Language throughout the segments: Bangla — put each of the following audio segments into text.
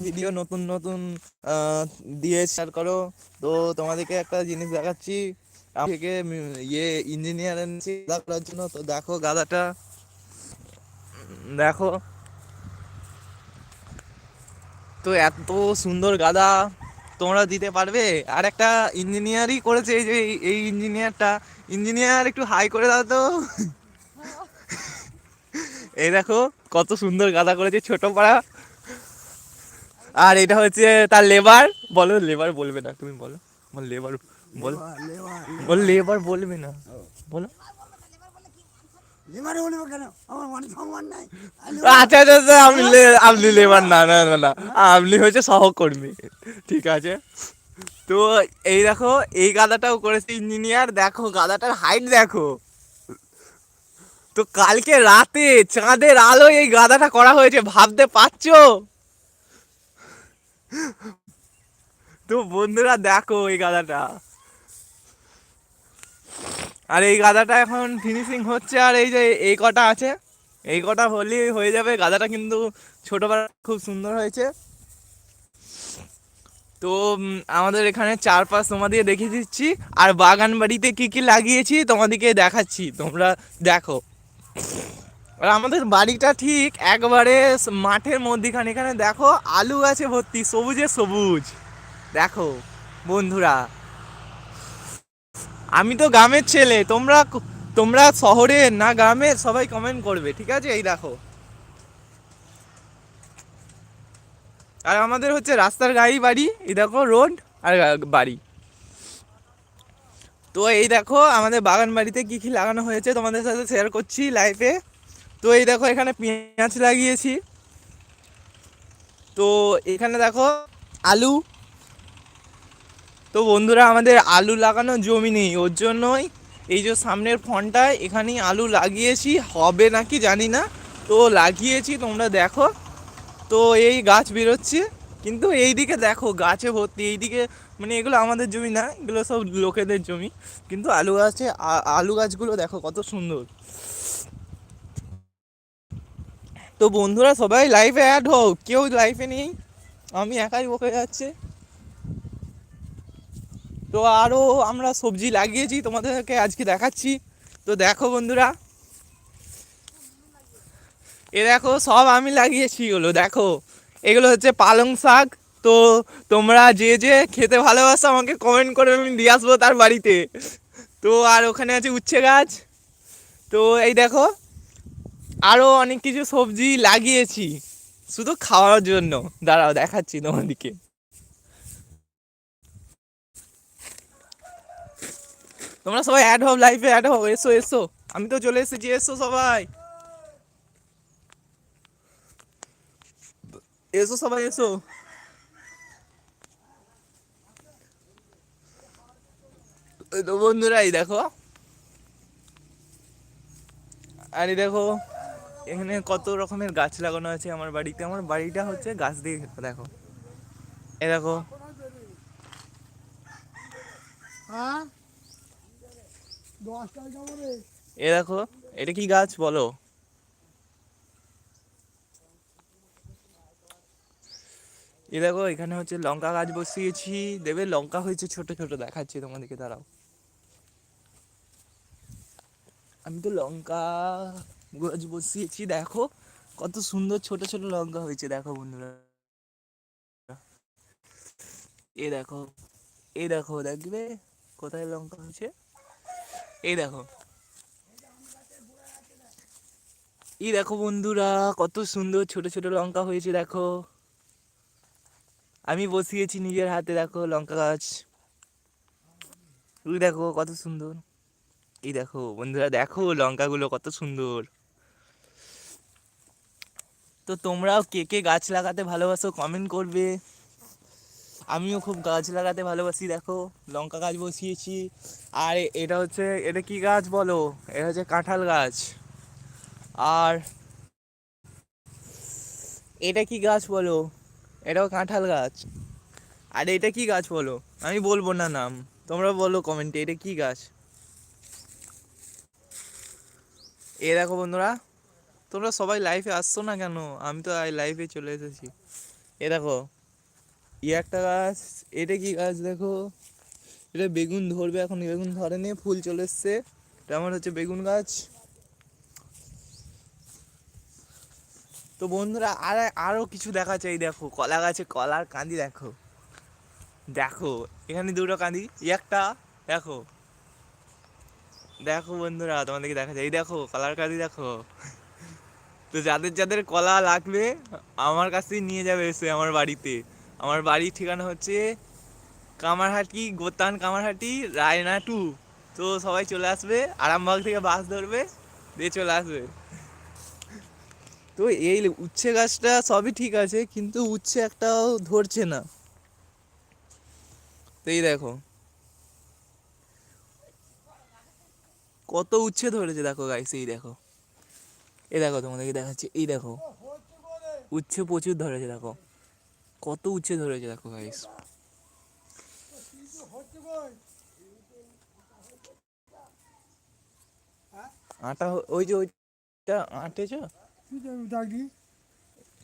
ভিডিও নতুন নতুন দিয়ে শেয়ার করো। তো তোমাদেরকে একটা জিনিস দেখাচ্ছি। আমি থেকে ইয়ে ইঞ্জিনিয়ার এনেছি গাদা করার জন্য। তো দেখো গাদাটা দেখো। তো এত সুন্দর গাদা তোমরা দিতে পারবে। আর একটা ইঞ্জিনিয়ারই করেছে এই যে এই- এই ইঞ্জিনিয়ারটা ইঞ্জিনিয়ার একটু হাই করে দাও তো। এই দেখো কত সুন্দর গাদা করেছে ছোট পাড়া। আর এটা হচ্ছে তার লেবার। বলো লেবার বলবে না তুমি বলো। বল। লেবার বল বল লেবার বলবে না। বলো। আমার আচ্ছা আচ্ছা আচ্ছা, আপনি আপনি লেবার না না না না। আপনি হচ্ছে সহকর্মী। ঠিক আছে? তো এই দেখো এই গাদাটাও করেছে ইঞ্জিনিয়ার। দেখো গাদাটার হাইট দেখো। তো কালকে রাতে চাঁদের আলো এই গাদাটা করা হয়েছে ভাবতে পারছ? তো বন্ধুরা দেখো এই গাদাটা। আর এই গাদাটা এখন ফিনিশিং হচ্ছে, আর এই যে এই কটা আছে, এই কটা হলেই হয়ে যাবে। গাদাটা কিন্তু ছোটবেলা খুব সুন্দর হয়েছে। তো আমাদের এখানে চারপাশ তোমাদের দেখিয়ে দিচ্ছি। আর বাগান বাড়িতে কী কী লাগিয়েছি তোমাদেরকে দেখাচ্ছি। তোমরা দেখো। আর আমাদের বাড়িটা ঠিক একবারে মাঠের মধ্যিখানে। এখানে দেখো আলু আছে ভর্তি, সবুজে সবুজ। দেখো বন্ধুরা। আমি তো গ্রামের ছেলে, তোমরা তোমরা শহরের না গ্রামের সবাই কমেন্ট করবে, ঠিক আছে? এই দেখো। আর আমাদের হচ্ছে রাস্তার গাড়ি বাড়ি, এই দেখো রোড আর বাড়ি। তো এই দেখো আমাদের বাগান বাড়িতে কি কি লাগানো হয়েছে তোমাদের সাথে শেয়ার করছি লাইফে তো এই দেখো এখানে পেঁয়াজ লাগিয়েছি। তো এখানে দেখো আলু। তো বন্ধুরা, আমাদের আলু লাগানো জমি নেই, ওর জন্যই এই যে সামনের ফোনটায় এখানেই আলু লাগিয়েছি, হবে নাকি জানি না। তো লাগিয়েছি, তোমরা দেখো। তো এই গাছ বেরোচ্ছে, কিন্তু এই দিকে দেখো গাছে ভর্তি, এইদিকে মানে এগুলো আমাদের জমি না, এগুলো সব লোকেদের জমি। কিন্তু আলু গাছে আলু গাছগুলো দেখো কত সুন্দর। তো বন্ধুরা সবাই লাইফে অ্যাড হোক, কেউ লাইফে নেই, আমি একাই বকে যাচ্ছে। তো আরও আমরা সবজি লাগিয়েছি, তোমাদেরকে আজকে দেখাচ্ছি। তো দেখো বন্ধুরা, এ দেখো সব আমি লাগিয়েছি এগুলো, দেখো। এগুলো হচ্ছে পালং শাক। তো তোমরা যে যে খেতে ভালোবাসো আমাকে কমেন্ট করে আমি দিয়ে আসব তার বাড়িতে। তো আর ওখানে আছে উচ্ছে গাছ। তো এই দেখো আরও অনেক কিছু সবজি লাগিয়েছি। শুধু খাওয়ার জন্য। দাঁড়াও, দেখাচ্ছি তোমাদেরকে। তোমরা সবাই অ্যাড হও লাইফে অ্যাড হও এসো এসো। আমি তো চলে এসেছি, এসো সবাই। এসো সবাই, এসো। তো বন্ধুরা এই দেখো। আর দেখো। এখানে কত রকমের গাছ লাগানো আছে আমার বাড়িতে। আমার বাড়িটা হচ্ছে গাছ দিয়ে ঘেরা, দেখো। এ দেখো। হ্যাঁ? এ দেখো এটা কি গাছ বলো? এ দেখো এখানে হচ্ছে লঙ্কা গাছ বসিয়েছি। দেবে লঙ্কা হয়েছে ছোট ছোট দেখাচ্ছি তোমাদেরকে দাঁড়াও। আমি তো লঙ্কা গাছ বসিয়েছি দেখো, কত সুন্দর ছোট ছোট লঙ্কা হয়েছে, দেখো বন্ধুরা। এ দেখো এই দেখো, দেখবে কোথায় লঙ্কা হয়েছে? এই দেখো। এই দেখো বন্ধুরা, কত সুন্দর ছোট ছোট লঙ্কা হয়েছে, দেখো। আমি বসিয়েছি নিজের হাতে, দেখো লঙ্কা গাছ। দেখো, কত সুন্দর। এই দেখো বন্ধুরা, দেখো লঙ্কাগুলো কত সুন্দর। তো তোমরাও কে কে গাছ লাগাতে ভালোবাসো কমেন্ট করবে। আমিও খুব গাছ লাগাতে ভালোবাসি, দেখো, লঙ্কা গাছ বসিয়েছি। আর এটা হচ্ছে, এটা কি গাছ বলো? এটা হচ্ছে কাঁঠাল গাছ। আর এটা কি গাছ বলো? এটাও কাঁঠাল গাছ। আর এটা কি গাছ বলো? আমি বলব না নাম। তোমরা বলো কমেন্টে এটা কি গাছ? এ দেখো বন্ধুরা তোমরা সবাই লাইফে আসছো না কেন? আমি তো লাইফে চলে এসেছি। এ দেখো ই একটা গাছ, এটা কি গাছ দেখো? এটা বেগুন ধরবে এখন, বেগুন ধরেনি ফুল চলে এসছে। এটা আমার হচ্ছে বেগুন গাছ। তো বন্ধুরা, আর আরও কিছু দেখা চাই দেখো, কলা গাছে কলার কাঁদি দেখো। দেখো, এখানে দুটো কাঁদি একটা, দেখো। দেখো বন্ধুরা, তোমাদেরকে দেখা যায় এই দেখো, কলার কাঁদি দেখো। তো যাদের যাদের কলা লাগবে, আমার কাছ থেকে নিয়ে যাবে এসে আমার বাড়িতে। আমার বাড়ির ঠিকানা হচ্ছে কামারহাটি, গোতান কামারহাটি, রায়না টু। তো সবাই চলে আসবে, আরামবাগ থেকে বাস ধরবে, দিয়ে চলে আসবে। তো এই উচ্ছে গাছটা সবই ঠিক আছে, কিন্তু উচ্ছে একটাও ধরছে না। তো এই দেখো। কত উচ্ছে ধরেছে, দেখো গাইস এই দেখো। এই দেখো তোমাদেরকে দেখাচ্ছি, এই দেখো। উচ্ছে প্রচুর ধরেছে, দেখো। কত উচ্ছে ধরেছে, দেখো গাইস আটা ওই যে ওইটা আটেছ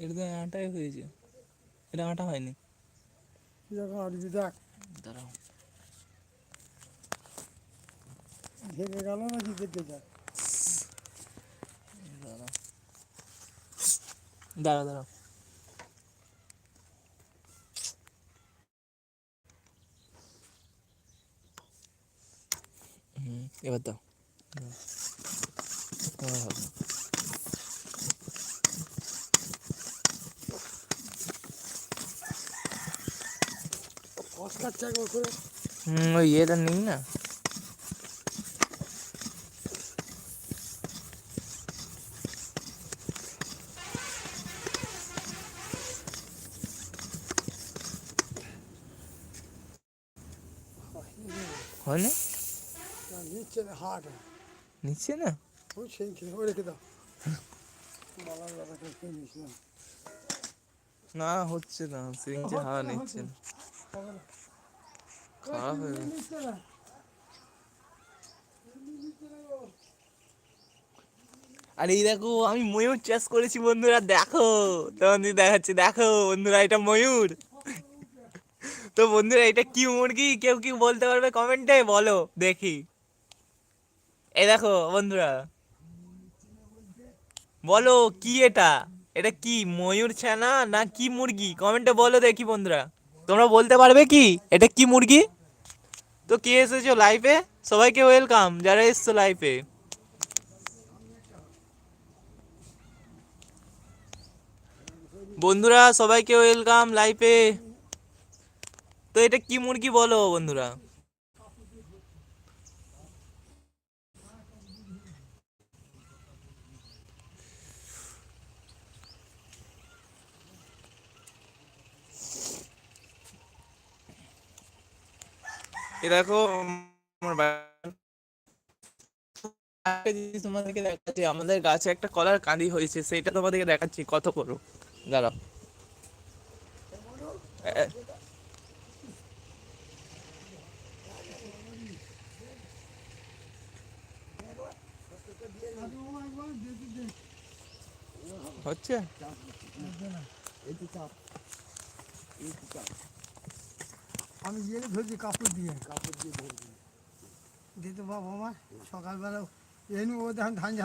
এটা তো আটাই হয়েছে। এটা আটা হয়নি। দাঁড়াও। গেল নাকি দেখতে যাক দাঁড়াও দাঁড়াও হুম, এবার দাও। হুম ওই ইয়েটা নেই না? হয়নি নিচ্ছে না হাট নিচ্ছে না? ওই সেই রেখে দাও। না। হচ্ছে না সিরিঞ্জে হাওয়া নিচ্ছে না। খারাপ হয়ে আর এই দেখো আমি ময়ূর চাষ করেছি বন্ধুরা দেখো। তোমাদের দেখাচ্ছি দেখো বন্ধুরা এটা ময়ূর। তো বন্ধুরা, এটা কি মুরগি? কেউ কি বলতে পারবে কমেন্টে? বলো, দেখি। এ দেখো, বন্ধুরা। বলো, কি এটা? এটা কি, ময়ূর ছানা না কি মুরগি? কমেন্টে বলো দেখি, বন্ধুরা। তোমরা বলতে পারবে কি? এটা কি মুরগি? তো কে এসেছ লাইভে সবাইকে ওয়েলকাম, যারা এসছো লাইভে বন্ধুরা, সবাইকে ওয়েলকাম লাইফে। তো এটা কি মুরগি বলো বন্ধুরা? দেখো জিনিস তোমাদেরকে দেখাচ্ছি। আমাদের গাছে একটা কলার কাঁদি হয়েছে সেটা তোমাদেরকে দেখাচ্ছি। কত করো দাঁড়াও এ- হচ্ছে? আমি গিয়ে ধরছি কাপড় দিয়ে। কাপড় দিয়ে ধরছি দিতে বাবা আমার সকালবেলা এনে ও ধান ধান